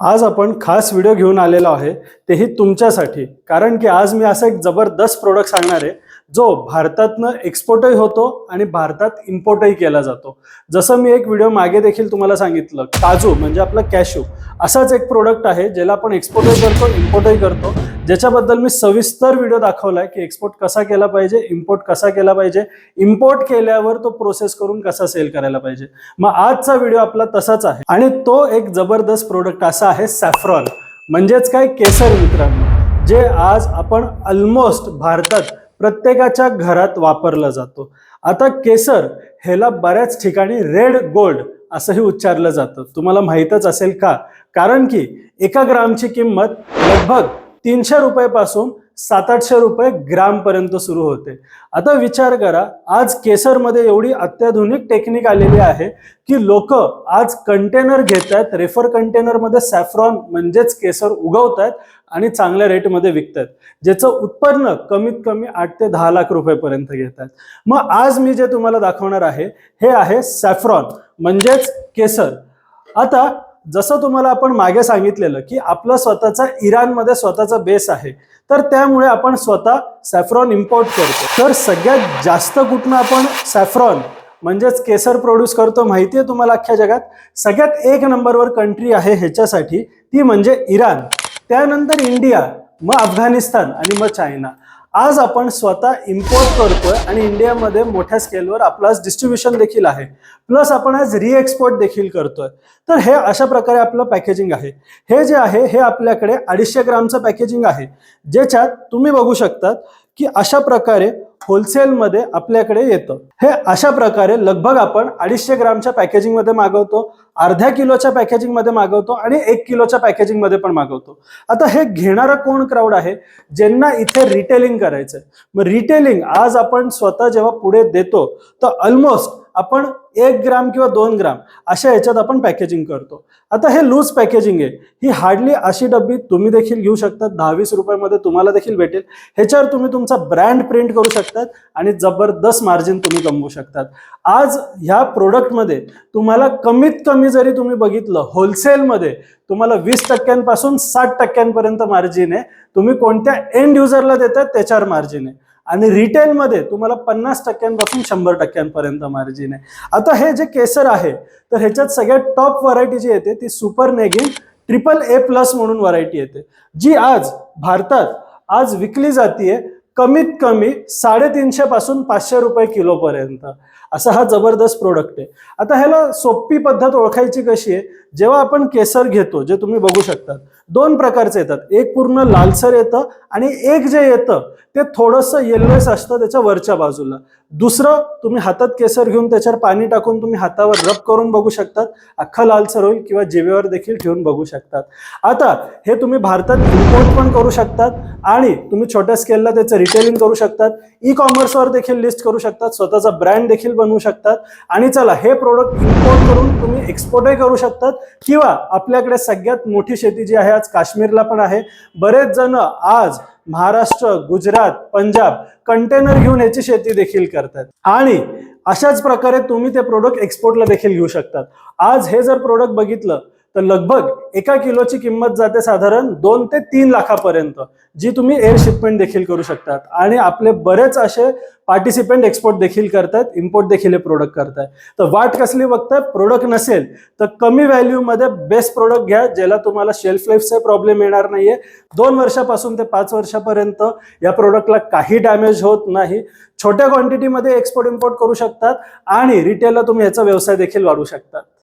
आज आपण खास व्हिडिओ घेऊन आलेलो आहे. तेही तुमच्यासाठी. कारण की आज मी असा एक जबरदस्त प्रोडक्ट सांगणार आहे जो भारतातनं एक्सपोर्टही होतो आणि भारतात इम्पोर्टही केला जातो. जसं मी एक व्हिडिओ मागे देखील तुम्हाला सांगितलं काजू म्हणजे आपलं कॅशू असाच एक प्रोडक्ट आहे ज्याला आपण एक्सपोर्टही करतो इम्पोर्टही करतो. ज्याच्याबद्दल मी सविस्तर व्हिडिओ दाखवलाय की एक्सपोर्ट कसा केला पाहिजे इम्पोर्ट कसा केला पाहिजे इम्पोर्ट केल्यावर तो प्रोसेस करून कसा सेल करायला पाहिजे. मग आजचा व्हिडिओ आपला तसाच आहे. आणि तो एक जबरदस्त प्रोडक्ट असा आहे सॅफ्रॉन म्हणजेच काय? केसर मित्रांनो. जे आज आपण ऑलमोस्ट भारतात प्रत्येकाच्या घरात वापरला जातो. आता केसर ह्याला बऱ्याच ठिकाणी रेड गोल्ड असंही उच्चारलं जातं. तुम्हाला माहीतच असेल का? कारण की एका ग्रामची किंमत लगभग तीनशे रुपयापासून सात आठशे रुपये ग्रामपर्यंत सुरू होते. आता विचार करा आज केसरमध्ये एवढी अत्याधुनिक टेक्निक आलेली आहे की लोक आज कंटेनर घेत आहेत रेफर कंटेनरमध्ये सॅफ्रॉन म्हणजेच केसर उगवत आहेत आणि चांगल्या रेटमध्ये विकत आहेत ज्याचं उत्पन्न कमीत कमी आठ ते दहा लाख रुपयेपर्यंत घेत आहेत मग आज मी जे तुम्हाला दाखवणार आहे हे आहे सॅफ्रॉन म्हणजेच केसर. आता जसं तुम्हाला आपण मागे सांगितलेलं की आपलं स्वतःचा इराणमध्ये स्वतःचा बेस आहे तर त्यामुळे आपण स्वतः सॅफ्रॉन इम्पोर्ट करतो. तर सगळ्यात जास्त कुठनं आपण सॅफ्रॉन म्हणजेच केसर प्रोड्यूस करतो माहिती आहे तुम्हाला अख्ख्या जगात? सगळ्यात एक नंबरवर कंट्री आहे ह्याच्यासाठी ती म्हणजे इराण. त्यानंतर इंडिया मग अफगाणिस्तान आणि मग चायना. आज आपण स्वतः इम्पोर्ट करतोय आणि इंडियामध्ये मोठ्या स्केलवर आपलं आज डिस्ट्रीब्युशन देखील आहे. प्लस आपण आज रिएक्सपोर्ट देखील करतोय. तर हे अशा प्रकारे आपलं पॅकेजिंग आहे. हे जे आहे हे आपल्याकडे अडीचशे ग्रामचं पॅकेजिंग आहे. ज्याच्यात तुम्ही बघू शकतात की अशा प्रकारे होलसेलमध्ये आपल्याकडे येतं. हे अशा प्रकारे लगभग आपण अडीचशे ग्रामच्या पॅकेजिंगमध्ये मागवतो अर्ध्या किलोच्या पॅकेजिंगमध्ये मागवतो आणि एक किलोच्या पॅकेजिंगमध्ये पण मागवतो. आता हे घेणारा कोण क्राऊड आहे? ज्यांना इथे रिटेलिंग करायचंय. मग रिटेलिंग आज आपण स्वतः जेव्हा पुढे देतो तर ऑलमोस्ट आपण एक ग्राम किंवा दोन ग्राम अशा याच्यात आपण पॅकेजिंग करतो. आता हे लूज पॅकेजिंग आहे. ही हार्डली अशी डब्बी तुम्ही देखील घेऊ शकता दहावीस रुपयामध्ये तुम्हाला देखील भेटेल. ह्याच्यावर तुम्ही तुमचा ब्रँड प्रिंट करू शकतात आणि जबरदस्त मार्जिन तुम्ही कमवू शकतात. आज ह्या प्रोडक्टमध्ये तुम्हाला कमीत कमी जरी तुम्ही बघितलं होलसेलमध्ये तुम्हाला वीस टक्क्यांपासून साठ टक्क्यांपर्यंत मार्जिन आहे. तुम्ही कोणत्या एंड युजरला देतात त्याच्यावर मार्जिन आहे. आणि रिटेलमध्ये तुम्हाला पन्नास टक्क्यांपासून शंभर टक्क्यांपर्यंत मार्जिन आहे. आता हे जे केसर आहे तर ह्याच्यात सगळ्यात टॉप व्हरायटी जी येते ती super Negin triple A plus म्हणून व्हरायटी येते. जी आज भारतात आज विकली जातीये कमीत कमी साडेतीनशे पासून पाचशे रुपये किलोपर्यंत असा हा जबरदस्त प्रोडक्ट आहे. आता ह्याला सोपी पद्धत ओळखायची कशी आहे? जेव्हा आपण केसर घेतो जे तुम्ही बघू शकतात दोन प्रकारचे येतात. एक पूर्ण लालसर येतं आणि एक जे येतं ते थोडंसं येल्लोस असतं त्याच्या वरच्या बाजूला. दुसरं तुम्ही हातात केसर घेऊन त्याच्यावर पाणी टाकून तुम्ही हातावर रब करून बघू शकतात. अख्खा लालसर होईल किंवा जिवेवर देखील ठेवून बघू शकतात. आता हे तुम्ही भारतात इम्पोर्ट पण करू शकतात आणि तुम्ही छोट्या स्केलला त्याचं रिटेलिंग करू शकतात ई कॉमर्सवर देखील लिस्ट करू शकतात स्वतःचा ब्रँड देखील बनवू शकतात. आणि चला हे प्रोडक्ट इम्पोर्ट करून तुम्ही एक्सपोर्टही करू शकतात. किंवा आपल्याकडे सगळ्यात मोठी शेती जी आहे आज काश्मीरला पण आहे. बरेच जण आज महाराष्ट्र गुजरात पंजाब कंटेनर घेऊन याची शेती देखील करतात. आणि अशाच प्रकारे तुम्ही ते प्रोडक्ट एक्सपोर्टला देखील घेऊ शकतात. आज हे जर प्रोडक्ट बघितलं तर लगभग एका किलोची किंमत जाते साधारण दोन ते तीन लाखापर्यंत जी तुम्ही एअर शिपमेंट देखील करू शकतात. आणि आपले बरेच असे पार्टिसिपेंट एक्सपोर्ट देखील करतात इम्पोर्ट देखील हे प्रोडक्ट करतायत. तर वाट कसली बघताय प्रोडक्ट नसेल तर कमी व्हॅल्यूमध्ये बेस्ट प्रोडक्ट घ्या ज्याला तुम्हाला शेल्फ लाईफचा प्रॉब्लेम येणार नाहीये. दोन वर्षापासून ते पाच वर्षापर्यंत या प्रोडक्टला काही डॅमेज होत नाही. छोट्या क्वांटिटीमध्ये एक्सपोर्ट इम्पोर्ट करू शकतात आणि रिटेलला तुम्ही याचा व्यवसाय देखील वाढवू शकतात.